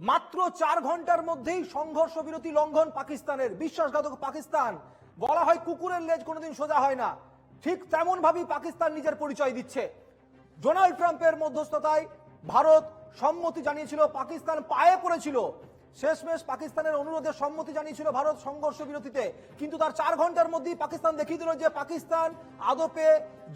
মাত্র চার ঘণ্টার মধ্যেই সংঘর্ষ বিরতি লঙ্ঘন পাকিস্তানের। বিশ্বাসঘাতক পাকিস্তান, বলা হয় কুকুরের লেজ কোনোদিন সোজা হয় না। ঠিক তেমন ভাবেই পাকিস্তান নিজের পরিচয় দিচ্ছে। ডোনাল্ড ট্রাম্পের মধ্যস্থতায় ভারত সম্মতি জানিয়েছিল, পাকিস্তান পায়ে পড়েছিল। শেষমেশ পাকিস্তানের অনুরোধে সম্মতি জানিয়েছিল ভারত সংঘর্ষ বিরতিতে। কিন্তু তার চার ঘণ্টার মধ্যেই পাকিস্তান দেখিয়ে দিল যে পাকিস্তান আদপে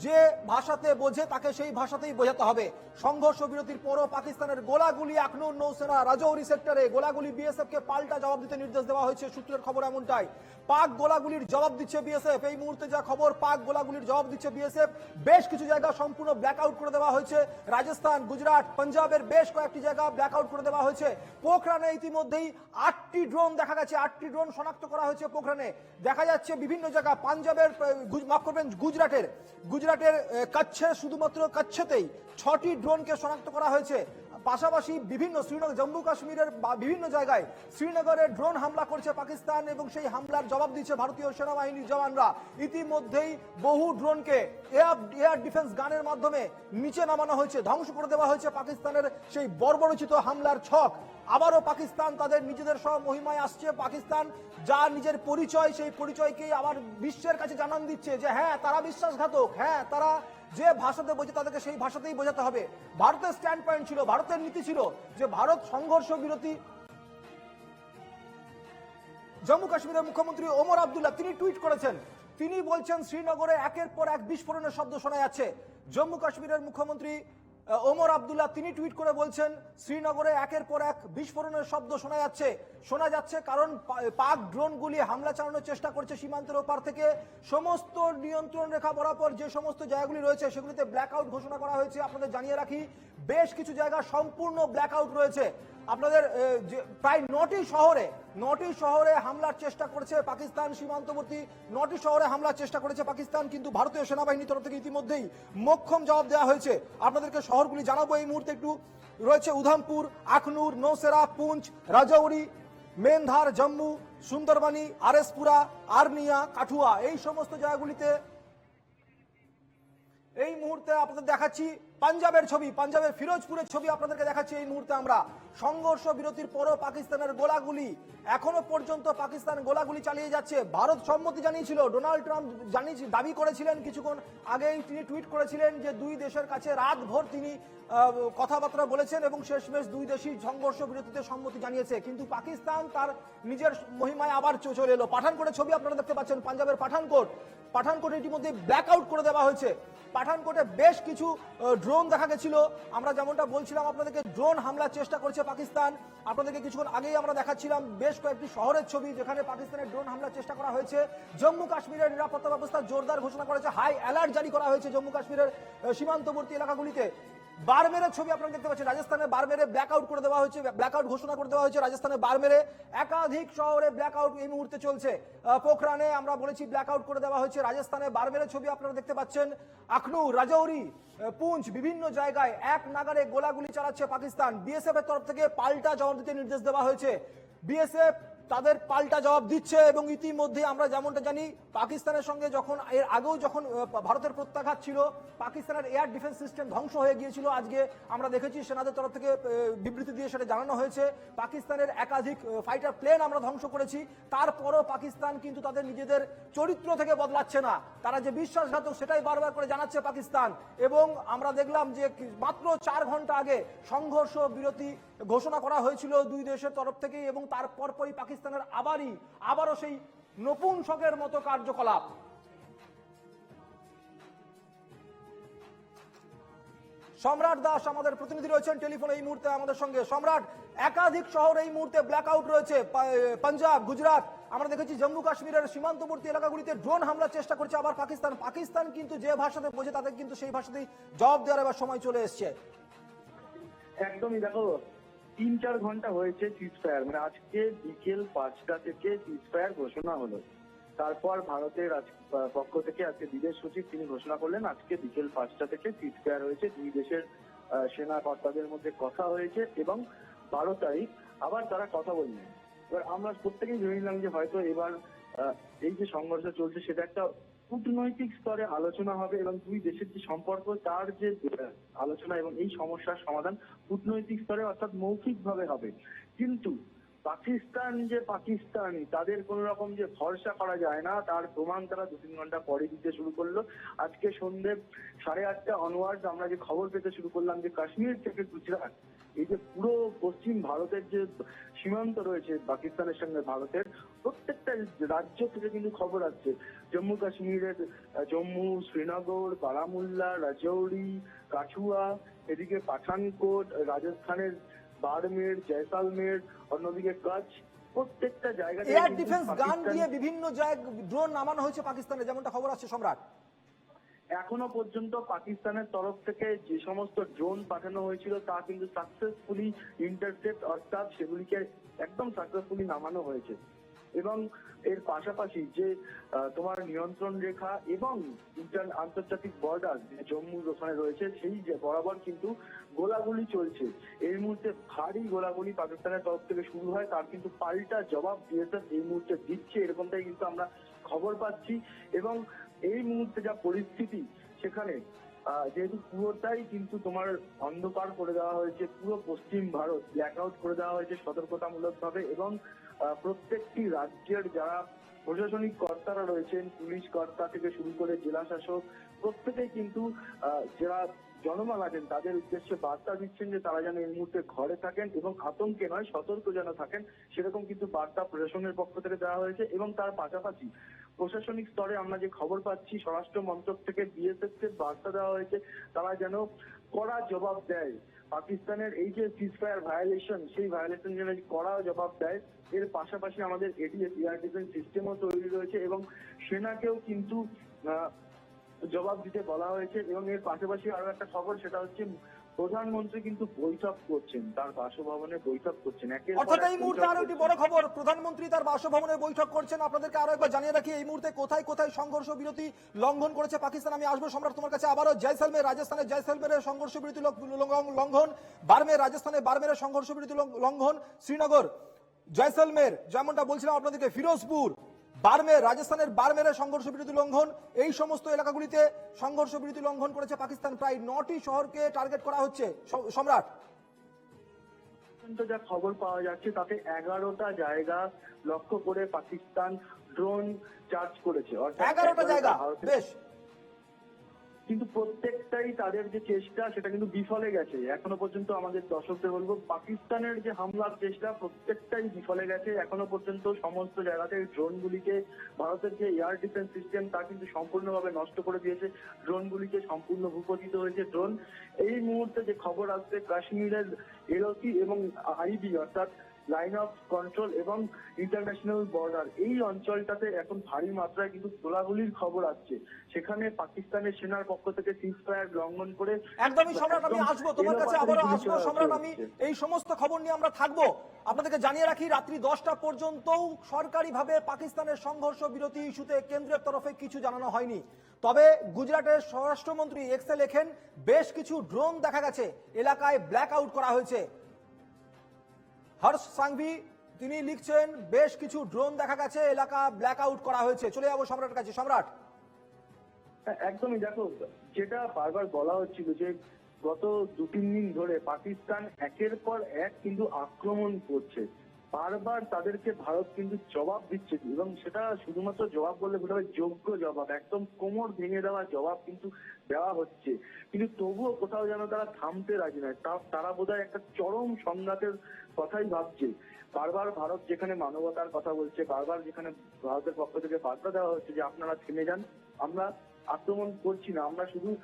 যে ভাষাতে বোঝে, তাকে সেই ভাষাতেই বোঝাতে হবে। সংঘর্ষ বিরতির পরও পাকিস্তানের গোলাগুলি আখনুর নৌসেনা রাজৌরি সেক্টরে গোলাগুলি বিএসএফ কে পাল্টা জবাব দিতে নির্দেশ দেওয়া হয়েছে, সূত্রের খবর এমনটাই। পাক গোলাগুলির জবাব দিচ্ছে বিএসএফ। এই মুহূর্তে যা খবর, পাক গোলাগুলির জবাব দিচ্ছে বিএসএফ। বেশ কিছু জায়গা সম্পূর্ণ ব্ল্যাক আউট করে দেওয়া হয়েছে। রাজস্থান, গুজরাট, পাঞ্জাবের বেশ কয়েকটি জায়গা ব্ল্যাক আউট করে দেওয়া হয়েছে। পোখরানে ইতিমধ্যেই আটটি ড্রোন দেখা গেছে, আটটি ড্রোন শনাক্ত করা হয়েছে পোখরানে। দেখা যাচ্ছে বিভিন্ন জায়গা, পাঞ্জাবের মাফ করবেন, গুজরাটের। গুজরাটের কচ্ছে, শুধুমাত্র কচ্ছেতেই ছটি ড্রোনকে শনাক্ত করা হয়েছে। পাশাপাশি বিভিন্ন শ্রীনগর, জম্মু কাশ্মীরের বিভিন্ন জায়গায় শ্রীনগরে ড্রোন হামলা করছে পাকিস্তান এবং সেই হামলার জবাব দিচ্ছে ভারতীয় সেনাবাহিনীর জওয়ানরা। ইতিমধ্যেই বহু ড্রোনকে এয়ার এয়ার ডিফেন্স গানের মাধ্যমে নিচে নামানো হয়েছে, ধ্বংস করে দেওয়া হয়েছে পাকিস্তানের সেই বর্বরচিত হামলার ছক। আবারও পাকিস্তান তাদের নিজেদের সব মহিমায় আসছে। পাকিস্তান যা নিজের পরিচয়, সেই পরিচয়কেই আবার বিশ্বের কাছে জানান দিচ্ছে যে হ্যাঁ তারা বিশ্বাসঘাতক হ্যাঁ তারা যে ভাষাতে বোঝে তাদেরকে সেই ভাষাতেই বোঝাতে হবে। ভারতের স্ট্যান্ড পয়েন্ট ছিল, ভারতের নীতি ছিল যে, ভারত সংঘর্ষ বিরতি। জম্মু কাশ্মীরের মুখ্যমন্ত্রী ওমর আব্দুল্লাহ, তিনি টুইট করেছেন। তিনি বলছেন, শ্রীনগরে একের পর এক বিস্ফোরণের শব্দ শোনা যাচ্ছে। জম্মু কাশ্মীরের মুখ্যমন্ত্রী ওমর আবদুল্লাহ, তিনি টুইট করে বলছেন, শ্রীনগরে একের পর এক বিস্ফোরণের শব্দ শোনা যাচ্ছে। শোনা যাচ্ছে কারণ পাক ড্রোনগুলি হামলা চালানোর চেষ্টা করছে সীমান্তের ওপার থেকে। সমস্ত নিয়ন্ত্রণ রেখা বরাবর যে সমস্ত জায়গাগুলি রয়েছে, সেগুলিতে ব্ল্যাক আউট ঘোষণা করা হয়েছে। আপনাদের জানিয়ে রাখি, বেশ কিছু জায়গা সম্পূর্ণ ব্ল্যাক আউট রয়েছে। আপনাদের প্রায় নটি শহরে নটি শহরে হামলার চেষ্টা করেছে পাকিস্তান সীমান্তবর্তী, নটি শহরে হামলার চেষ্টা করেছে পাকিস্তান, কিন্তু ভারতীয় সেনাবাহিনীর তরফ থেকে ইতিমধ্যেই মক্ষম জবাব দেওয়া হয়েছে। আপনাদেরকে শহরগুলি জানাব এই মুহূর্তে একটু। রয়েছে উধামপুর, আখনুর, নৌসেরা, পুঞ্চ, রাজৌরি, মেনধার, জম্মু, সুন্দরবানি আরএসপুরা আর্নিয়া, কাঠুয়া, এই সমস্ত জায়গাগুলিতে এই মুহূর্তে আপনাদের দেখাচ্ছি পাঞ্জাবের ছবি পাঞ্জাবের ফিরোজপুরের ছবি আপনাদেরকে দেখাচ্ছি। এই মুহূর্তে আমরা সংঘর্ষ বিরতির পরও পাকিস্তানের গোলাগুলি এখনও পর্যন্ত পাকিস্তান গোলাগুলি চালিয়ে যাচ্ছে। ভারত সম্মতি জানিয়েছিল ডোনাল্ড ট্রাম্প জানিয়ে দাবি করেছিলেন কিছুক্ষণ আগেই। তিনি টুইট করেছিলেন যে দুই দেশের কাছে রাতভর তিনি আহ, কথাবার্তা বলেছেন এবং শেষমেশ দুই দেশই সংঘর্ষ বিরতিতে সম্মতি জানিয়েছে। কিন্তু পাকিস্তান তার নিজের মহিমায় আবার চলে এলো। পাঠানকোটের ছবি আপনারা দেখতে পাচ্ছেন পাঞ্জাবের পাঠানকোট। পাঠানকোটে ইতিমধ্যে ব্ল্যাক আউট করে দেওয়া হয়েছে। পাঠানকোটে বেশ কিছু দেখা গেছিল। আমরা যেমনটা বলছিলাম, আপনাদেরকে ড্রোন হামলার চেষ্টা করছে পাকিস্তান। আপনাদেরকে কিছুক্ষণ আগেই আমরা দেখাচ্ছিলাম, বেশ কয়েকটি শহরের ছবি যেখানে পাকিস্তানের ড্রোন হামলার চেষ্টা করা হয়েছে। জম্মু কাশ্মীরের নিরাপত্তা ব্যবস্থা জোরদার ঘোষণা করেছে, হাই অ্যালার্ট জারি করা হয়েছে জম্মু কাশ্মীরের সীমান্তবর্তী এলাকাগুলিতে। বারমেরের ছবি আপনারা দেখতে পাচ্ছেন, রাজস্থানে বারমেরে ব্ল্যাক আউট করে দেওয়া হয়েছে ব্ল্যাক আউট ঘোষণা করে দেওয়া হয়েছে রাজস্থানে বারমেরে। একাধিক শহরে ব্ল্যাক আউট এই মুহূর্তে চলছে। পোখরানে আমরা বলেছি ব্ল্যাক আউট করে দেওয়া হয়েছে, রাজস্থানে বারমেরের ছবি আপনারা দেখতে পাচ্ছেন। আখনু, রাজৌরি পুঞ্চ বিভিন্ন জায়গায় এক নাগারে গোলাগুলি চালাচ্ছে পাকিস্তান। বিএসএফ এর তরফ থেকে পাল্টা জবাব দিতে নির্দেশ দেওয়া হয়েছে। বিএসএফ তাদের পাল্টা জবাব দিচ্ছে এবং ইতিমধ্যে আমরা যেমনটা জানি, পাকিস্তানের সঙ্গে যখন, এর আগেও যখন ভারতের প্রত্যাঘাত ছিল, পাকিস্তানের এয়ার ডিফেন্স সিস্টেম ধ্বংস হয়ে গিয়েছিল। আজকে আমরা দেখেছি সেনাদের তরফ থেকে বিবৃতি দিয়ে সেটা জানানো হয়েছে। পাকিস্তানের একাধিক ফাইটার প্লেন আমরা ধ্বংস করেছি। তারপরও পাকিস্তান কিন্তু তাদের নিজেদের চরিত্র থেকে বদলাচ্ছে না। তারা যে বিশ্বাসঘাতক, সেটাই বারবার করে জানাচ্ছে পাকিস্তান। এবং আমরা দেখলাম যে মাত্র চার ঘণ্টা আগে সংঘর্ষ বিরতি ঘোষণা করা হয়েছিল দুই দেশের তরফ থেকে এবং তার পরপরই পাকিস্তানের আবারই, আবারও সেই নপুংসকের মতো কার্যকলাপ। সম্রাট দাস আমাদের প্রতিনিধি রয়েছেন, টেলিফোনে এই মুহূর্তে আমাদের সঙ্গে। সম্রাট, একাধিক শহর এই মুহূর্তে ব্ল্যাক আউট রয়েছে পাঞ্জাব, গুজরাট, আমরা দেখেছি জম্মু কাশ্মীরের সীমান্তবর্তী এলাকাগুলিতে ড্রোন হামলার চেষ্টা করছে আবার পাকিস্তান। পাকিস্তান কিন্তু যে ভাষাতে বোঝে, তাদের কিন্তু সেই ভাষাতেই জবাব দেওয়ার এবার সময় চলে এসছে। একদমই দেখো তিন চার ঘণ্টা হয়েছে সিজ ফায়ার মানে আজকে বিকেল পাঁচটা থেকে সিজ ফায়ার ঘোষণা হলো। তারপর ভারতের পক্ষ থেকে আজকে বিদেশ সচিব তিনি ঘোষণা করলেন, আজকে বিকেল পাঁচটা থেকে সিজ ফায়ার হয়েছে। দুই দেশের সেনা কর্তাদের মধ্যে কথা হয়েছে এবং বারো তারিখ আবার তারা কথা বললেন। এবার আমরা প্রত্যেকেই ভেবে নিলাম যে হয়তো এবার এই যে সংঘর্ষ চলছে, সেটা একটা কূটনৈতিক স্তরে আলোচনা হবে এবং দুই দেশের যে সম্পর্ক, তার যে আলোচনা এবং এই সমস্যার সমাধান কূটনৈতিক স্তরে অর্থাৎ মৌখিক ভাবে হবে। কিন্তু পাকিস্তান যে পাকিস্তানি, তাদের কোন রকম যে ভরসা করা যায় না, তার প্রমাণ তারা দু তিন ঘণ্টা পরে দিতে শুরু করল। আজকে সন্ধ্যে সাড়ে আটটা অনওয়ার্ড আমরা যে খবর পেতে শুরু করলাম যে কাশ্মীর থেকে গুজরাট এই যে পুরো পশ্চিম ভারতের যে সীমান্ত রয়েছে পাকিস্তানের সঙ্গে ভারতের প্রত্যেকটা রাজ্য থেকে কিন্তু খবর আসছে। জম্মু কাশ্মীরের জম্মু শ্রীনগর বারামুল্লা রাজৌরি কাঠুয়া এদিকে পাঠানকোট রাজস্থানের বাড়মের জয়সালমের অন্যদিকে কচ্ছ প্রত্যেকটা জায়গাতে এয়ার ডিফেন্স গান দিয়ে বিভিন্ন জায়গায় ড্রোন নামানো হয়েছে পাকিস্তানে যেমনটা খবর আছে সম্রাট। এখনও পর্যন্ত পাকিস্তানের তরফ থেকে যে সমস্ত ড্রোন পাঠানো হয়েছিল, তা কিন্তু সাকসেসফুলি ইন্টারসেপ্ট অর্থাৎ সেগুলিকে একদম সাকসেসফুলি নামানো হয়েছে। এবং এর পাশাপাশি যে তোমার নিয়ন্ত্রণ রেখা এবং ইন্টার- আন্তর্জাতিক বর্ডার যে জম্মু ওখানে রয়েছে, সেই যে বরাবর কিন্তু গোলাগুলি চলছে। এই মুহূর্তে ভারী গোলাগুলি পাকিস্তানের তরফ থেকে শুরু হয়, তার কিন্তু পাল্টা জবাব বিএসএফ এই মুহূর্তে দিচ্ছে, এরকমটাই কিন্তু আমরা খবর পাচ্ছি। এবং এই মুহূর্তে যা পরিস্থিতি সেখানে যেহেতু পুরোটাই কিন্তু তোমার অন্ধকার করে দেওয়া হয়েছে, পুরো পশ্চিম ভারত ব্ল্যাক আউট করে দেওয়া হয়েছে সতর্কতামূলক ভাবে এবং প্রত্যেকটি রাজ্যের যারা প্রশাসনিক কর্তারা রয়েছেন, পুলিশ কর্তা থেকে শুরু করে জেলা শাসক প্রত্যেকেই কিন্তু যারা জনমাল আছেন, তাদের উদ্দেশ্যে বার্তা দিচ্ছেন যে তারা যেন এই মুহূর্তে ঘরে থাকেন এবং আতঙ্কে নয়, সতর্ক যেন থাকেন, সেরকম কিন্তু বার্তা প্রশাসনের পক্ষ থেকে দেওয়া হয়েছে এবং তার পাশাপাশি প্রশাসনিক স্তরে আমরা যে খবর পাচ্ছি, স্বরাষ্ট্র মন্ত্রক থেকে বিএসএফ কে বার্তা দেওয়া হয়েছে, তারা যেন কড়া জবাব দেয়। পাকিস্তানের এই যে সিজফায়ার ভায়োলেশন সেই ভায়োলেশন যেন কড়া জবাব দেয়, এর পাশাপাশি আমাদের এডিএস এয়ার ডিফেন্স সিস্টেমও তৈরি রয়েছে এবং সেনাকেও কিন্তু জবাব দিতে বলা হয়েছে এবং এর পাশাপাশি আরও একটা খবর, সেটা হচ্ছে প্রধানমন্ত্রী কিন্তু বৈঠক করছেন তার বাসভবনে বৈঠক করছেন। অর্থাৎ এই মুহূর্তে আরও একটি বড় খবর প্রধানমন্ত্রী তার বাসভবনে বৈঠক করছেন। আপনাদেরকে আরও একবার জানিয়ে রাখি এই মুহূর্তে কোথায় কোথায় সংঘর্ষ বিরতি লঙ্ঘন করেছে পাকিস্তান আমি আসব সম্রাট তোমার কাছে আবারও। জয়সালমের রাজস্থানের জয়সালমের সংঘর্ষ বিরতি লঙ্ঘন। বার্মের রাজস্থানে বার্মের সংঘর্ষ বিরতি লঙ্ঘন। শ্রীনগর জয়সালমের যেমনটা বলছিলাম আপনাদেরকে ফিরোজপুর। বার্মের রাজস্থানের বারমেরে সংঘর্ষ বিরতি লঙ্ঘন। এই সমস্ত এলাকাগুলিতে সংঘর্ষ বিরতি লঙ্ঘন করেছে পাকিস্তান। প্রায় নটি শহরকে টার্গেট করা হচ্ছে। সম্রাট। যা খবর পাওয়া যাচ্ছে তাতে এগারোটা জায়গা লক্ষ্য করে পাকিস্তান ড্রোন চার্জ করেছে। অর্থাৎ এগারোটা জায়গা। বেশ। কিন্তু প্রত্যেকটাই তাদের যে চেষ্টা, সেটা কিন্তু বিফলে গেছে। এখনও পর্যন্ত আমাদের দর্শকদের বলব, পাকিস্তানের যে হামলার চেষ্টা, প্রত্যেকটাই বিফলে গেছে। এখনও পর্যন্ত সমস্ত জায়গাতে ড্রোনগুলিকে, ভারতের যে এয়ার ডিফেন্স সিস্টেম, তা কিন্তু সম্পূর্ণভাবে নষ্ট করে দিয়েছে। ড্রোনগুলিকে সম্পূর্ণ ভূপতিত হয়েছে ড্রোন। এই মুহূর্তে যে খবর আসছে, কাশ্মীরের এলওসি এবং আইবি, অর্থাৎ লাইন অফ কন্ট্রোল এবং ইন্টারন্যাশনাল বর্ডার এই অঞ্চলটাতে এখন ভারী মাত্রায় কিন্তু গোলাগুলির খবর আসছে। সেখানে পাকিস্তানের সেনার পক্ষ থেকে সিজ ফায়ার লঙ্ঘন করে একদমই সম্রাট আমি আসব। তোমার কাছে আবারও আসব সম্রাট আমি এই সমস্ত খবর নিয়ে আমরা থাকব। আপনাদেরকে জানিয়ে রাখি রাত্রি দশটা পর্যন্তও সরকারিভাবে পাকিস্তানের সংঘর্ষ বিরতি ইস্যুতে কেন্দ্রের তরফে কিছু জানানো হয়নি। তবে গুজরাটের স্বরাষ্ট্রমন্ত্রী এক্সে লেখেন বেশ কিছু ড্রোন দেখা গেছে এলাকায় ব্ল্যাক আউট করা হয়েছে। হর্ষ সাংভি, তিনি লিখছেন, বেশ কিছু ড্রোন দেখা গেছে, এলাকা ব্ল্যাক আউট করা হয়েছে। চলে যাব সম্রাটের কাছে। সম্রাট। একদমই দেখো, যেটা বারবার বলা হচ্ছিল যে গত দু তিন দিন ধরে পাকিস্তান একের পর এক কিন্তু আক্রমণ করছে। বারবার তাদেরকে ভারত কিন্তু জবাব দিচ্ছে এবং সেটা শুধুমাত্র জবাব বললে ভুল হবে, যোগ্য জবাব, একদম কোমর ভেঙে দেওয়া জবাব কিন্তু দেওয়া হচ্ছে। কিন্তু তবুও কোথাও যেন তারা থামতে রাজি নয়। তারা বোধহয় একটা চরম সংঘাতের কথাই ভাবছে। বারবার ভারত যেখানে মানবতার কথা বলছে, বারবার যেখানে ভারতের পক্ষ থেকে বার্তা দেওয়া হচ্ছে যে আপনারা থেমে যান, আমরা আক্রমণ করছি না, আমরা শুধু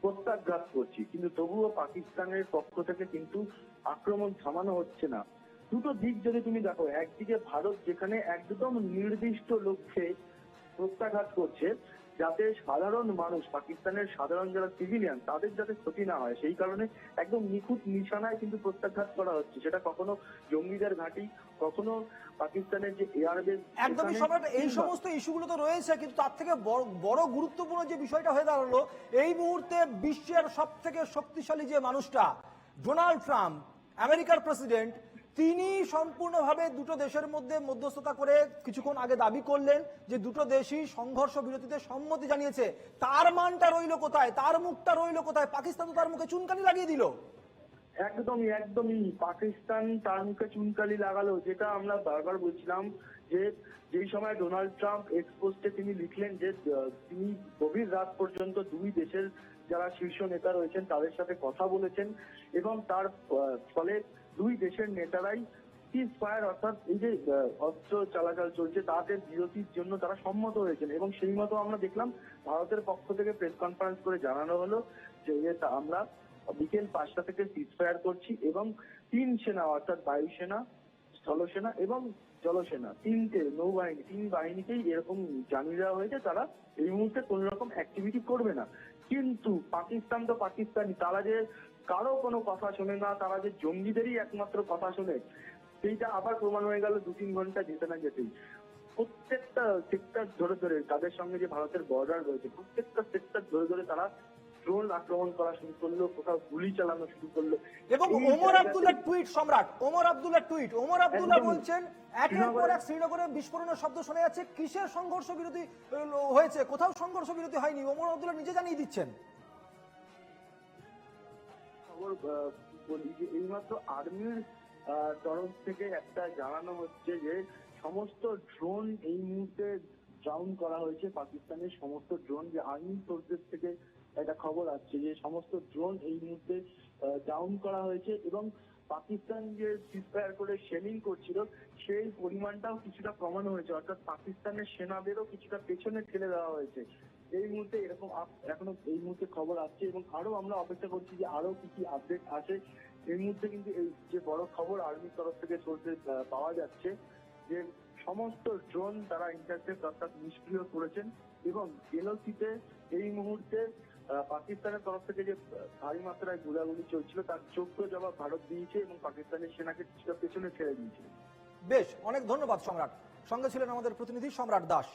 প্রত্যাঘাত করছি। কিন্তু তবুও পাকিস্তানের পক্ষ থেকে কিন্তু আক্রমণ থামানো হচ্ছে না। দুটো দিক যদি তুমি দেখো একদিকে ভারত যেখানে একদম নির্দিষ্ট লক্ষ্যে প্রত্যাঘাত করছে যাতে সাধারণ মানুষ পাকিস্তানের সাধারণ যারা সিভিলিয়ান তাদের যাতে ক্ষতি না হয়। সেই কারণে একদম নিখুঁত নিশানায় কিন্তু প্রত্যাঘাত করা হচ্ছে। সেটা কখনো জঙ্গিদের ঘাঁটি কখনো পাকিস্তানের যে এয়ারবেস একদমই সম্রাট এই সমস্ত ইস্যুগুলো তো রয়েছে কিন্তু তার থেকে বড় বড় গুরুত্বপূর্ণ যে বিষয়টা হয়ে দাঁড়াল এই মুহূর্তে বিশ্বের সব থেকে শক্তিশালী যে মানুষটা ডোনাল্ড ট্রাম্প আমেরিকার প্রেসিডেন্ট তিনি সম্পূর্ণভাবে দুটো দেশের মধ্যে মধ্যস্থতা করে কিছুক্ষণ আগে দাবি করলেন যে দুটো দেশই সংঘর্ষ বিরতিতে সম্মতি জানিয়েছে। তার মানটা রইল কোথায়? তার মুখটা রইল কোথায়? পাকিস্তান তো তার মুখে চুনকানি লাগিয়ে দিল। একদমই একদমই। পাকিস্তান তার মুখে চুনকালি লাগালো, যেটা আমরা বারবার বলছিলাম যে যেই সময় ডোনাল্ড ট্রাম্প এক্সপোস্টে তিনি লিখলেন যে তিনি গভীর রাত পর্যন্ত দুই দেশের যারা শীর্ষ নেতা রয়েছেন, তাদের সাথে কথা বলেছেন এবং তার ফলে দুই দেশের নেতারাই সিজ ফায়ার অর্থাৎ এই যে অস্ত্র চলাচল চলছে, তাদের বিরতির জন্য তারা সম্মত হয়েছেন এবং সেই মতো আমরা দেখলাম ভারতের পক্ষ থেকে প্রেস কনফারেন্স করে জানানো হলো যে আমরা বিকেল পাঁচটা থেকে সিজ ফায়ার করছি এবং তিন সেনা অর্থাৎ বায়ুসেনা, স্থলসেনা এবং জলসেনা, তিনটে নৌবাহিনী, তিন বাহিনীকেই এরকম জানিয়ে দেওয়া হয়েছে, তারা এই মুহূর্তে কোন রকম অ্যাক্টিভিটি করবে না। কিন্তু পাকিস্তান তো পাকিস্তানি। তারা যে কারও কোনো কথা শোনে না, তারা যে জঙ্গিদেরই একমাত্র কথা শোনে, সেইটা আবার প্রমাণ হয়ে গেল দু তিন ঘণ্টা যেতে না যেতেই। প্রত্যেকটা সেক্টর ধরে ধরে তাদের সঙ্গে যে ভারতের বর্ডার রয়েছে, প্রত্যেকটা সেক্টর ধরে ধরে তারা ড্রোন আক্রমণ করা শুরু করল কোথাও গুলি চালানো শুরু করল। এবং ওমর আব্দুল্লাহ টুইট সম্রাট ওমর আব্দুল্লাহ টুইট ওমর আব্দুল্লাহ বলছেন একের পর শ্রীনগরে- এক শ্রীনগরে বিস্ফোরণের শব্দ শোনা যাচ্ছে। কিসের সংঘর্ষ বিরতি হয়েছে? কোথাও সংঘর্ষ বিরতি হয়নি। ওমর আব্দুল্লাহ নিজে জানিয়ে দিচ্ছেন। খবর বলি যে এইমাত্র আর্মির তরফ থেকে একটা জানানো হচ্ছে যে সমস্ত ড্রোন এই মুহূর্তে ডাউন করা হয়েছে। পাকিস্তানের সমস্ত ড্রোন যে আর্মি সোর্সেস থেকে একটা খবর আসছে যে সমস্ত ড্রোন এই মুহূর্তে ডাউন করা হয়েছে এবং পাকিস্তান যে সিজফায়ার করে শেলিং করছিল, সেই পরিমাণটাও কিছুটা কমানো হয়েছে। অর্থাৎ পাকিস্তানের সেনাদেরও কিছুটা পেছনে ঠেলে দেওয়া হয়েছে। এই মুহূর্তে এরকম এখনও এই মুহূর্তে খবর আসছে এবং আরও আমরা অপেক্ষা করছি যে আরও কি কি আপডেট আসে। এই মুহূর্তে কিন্তু এই যে বড় খবর আর্মির তরফ থেকে সোর্সে পাওয়া যাচ্ছে যে সমস্ত ড্রোন তারা ইন্টারসেপ্ট অর্থাৎ নিষ্ক্রিয় করেছেন এবং এলওসিতে এই মুহূর্তে পাকিস্তানের তরফ থেকে যে ভারী মাত্রায় গুলাগুলি চলছিল, তার চোখ জবাব ভারত দিয়েছে এবং পাকিস্তানের সেনাকে কিছুটা পেছনে ছেড়ে দিয়েছে। বেশ, অনেক ধন্যবাদ সম্রাট। সঙ্গে ছিলেন আমাদের প্রতিনিধি সম্রাট দাস।